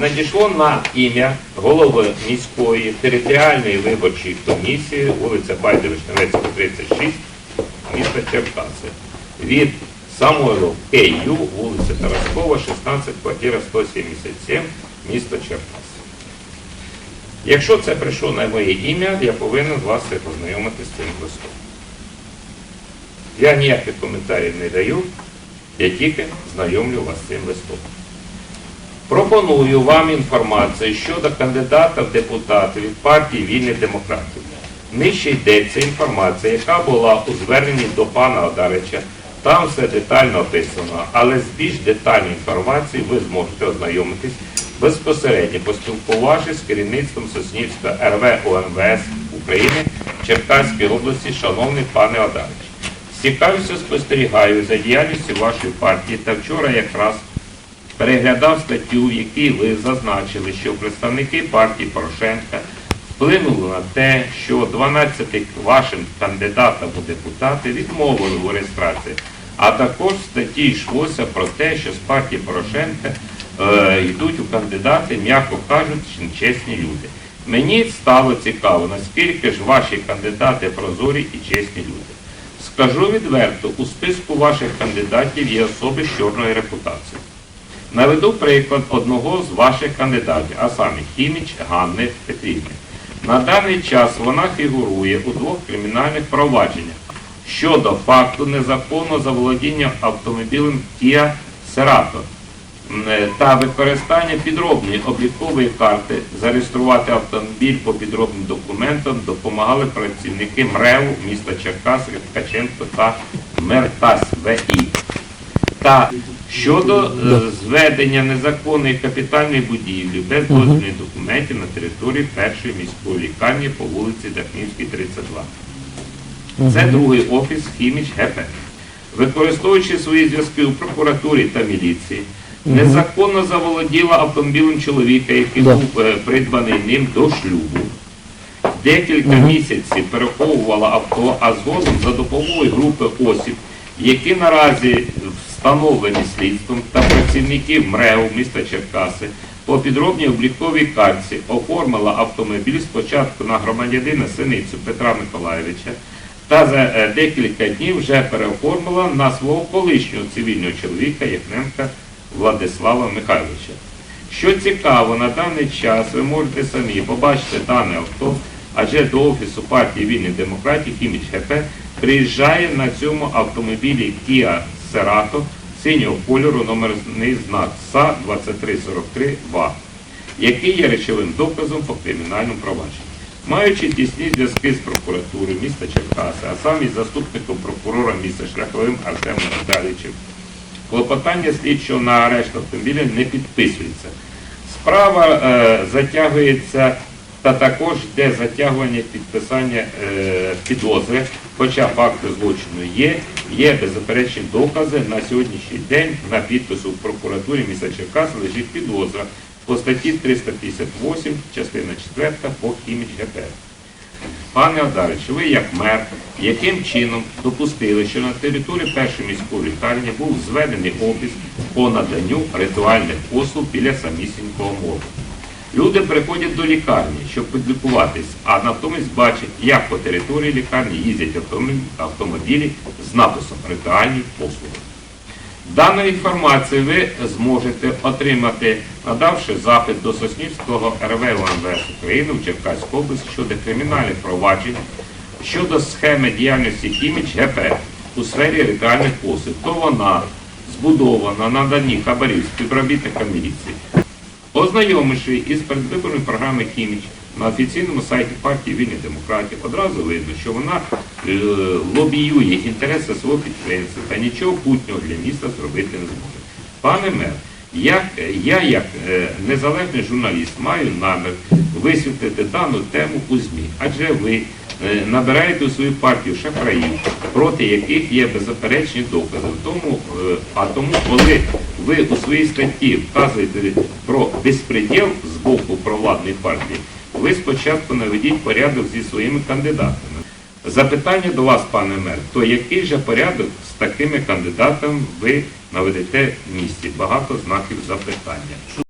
надійшло на ім'я голови міської територіальної виборчої комісії, вулиця Байда Вишневецького, 36, міста Черкаси. Від Самойлов К.Ю., вулиця Тараскова, 16, квартира 177, місто Черкаси. Якщо це прийшло на моє ім'я, я повинен вас познайомити з цим листом. Я ніяких коментарів не даю, я тільки знайомлю вас з цим листом. Пропоную вам інформацію щодо кандидата в депутати від партії Вільних демократів. Нижче йдеться інформація, яка була у зверненні до пана Одарича. Там все детально описано, але з більш детальною інформацією ви зможете ознайомитись безпосередньо, поспілкувавшись з керівництвом Соснівського РВ УМВС України Черкаської області, шановний пане Одарич. Цікавістю спостерігаю за діяльністю вашої партії та вчора якраз переглядав статтю, в якій ви зазначили, що представники партії Порошенка вплинули на те, що 12 вашим кандидатам у депутати відмовили у реєстрації. А також в статті йшлося про те, що з партії Порошенка е, йдуть у кандидати, м'яко кажучи, чесні люди. Мені стало цікаво, наскільки ж ваші кандидати прозорі і чесні люди. Скажу відверто, у списку ваших кандидатів є особи з чорною репутацією. Наведу приклад одного з ваших кандидатів, а саме Хіміч Ганни Петрівни. На даний час вона фігурує у двох кримінальних провадженнях щодо факту незаконного заволодіння автомобілем Kia Cerato е, та використання підробної облікової карти зареєструвати автомобіль по підробним документам допомагали працівники МРЕВу міста Черкаси, Ткаченко та Мертас ВІ та щодо е, зведення незаконної капітальної будівлі без дозвільних документів на території першої міської лікарні по вулиці Дахнівській, 32. Це другий офіс Хіміч ГП. Використовуючи свої зв'язки у прокуратурі та міліції, незаконно заволоділа автомобілем чоловіка, який був е, придбаний ним до шлюбу. Декілька місяців переховувала авто, а згодом за допомогою групи осіб, які наразі встановлені слідством та працівників МРЕУ міста Черкаси, по підробній обліковій картці оформила автомобіль спочатку на громадянина Синицю Петра Миколаєвича, та за е, декілька днів вже переоформила на свого колишнього цивільного чоловіка Єхненка Владислава Михайловича. Що цікаво, на даний час ви можете самі побачити дане авто, адже до Офісу партії Вільних демократів Хіміч ГП приїжджає на цьому автомобілі Kia Cerato синього кольору номерний знак СА 2343 ВА, який є речовим доказом по кримінальному провадженню. Маючи тісні зв'язки з прокуратурою міста Черкаси, а сам із заступником прокурора міста Шляховим Артемом Віталійовичем, клопотання слідчого на арешт автомобіля не підписується. Справа е, затягується та також йде затягування підписання е, підозри, хоча факти злочину є, є беззаперечні докази. На сьогоднішній день на підпису в прокуратурі міста Черкас лежить підозра по статті 358, частина 4 по хіміч ГП. Пане Одарич, ви як мер, яким чином допустили, що на території першої міської лікарні був зведений офіс по наданню ритуальних послуг біля самісінького мору? Люди приходять до лікарні, щоб підлікуватись, а натомість бачать, як по території лікарні їздять автомобілі, з написом ритуальні послуги. Дану інформацію ви зможете отримати, надавши запит до Соснівського РВ УМВС України в Черкаській області щодо кримінальних проваджень щодо схеми діяльності Хіміч ГП у сфері ритуальних послуг. То вона збудована на наданні хабарів співробітникам міліції. Ознайомивши із передвиборною програмою Хіміч на офіційному сайті партії Вільних демократів, одразу видно, що вона е, лобіює інтереси свого підприємства та нічого путнього для міста зробити не зможе. Пане мер, як, я як е, незалежний журналіст маю намір висвітлити дану тему у ЗМІ, адже ви е, набираєте у свою партію шахраїв, проти яких є беззаперечні докази. Тому, е, а тому, коли ви у своїй статті вказуєте про безпреділ з боку провладної партії, ви спочатку наведіть порядок зі своїми кандидатами. Запитання до вас, пане мер, то який же порядок з такими кандидатами ви наведете в місті? Багато знаків запитання.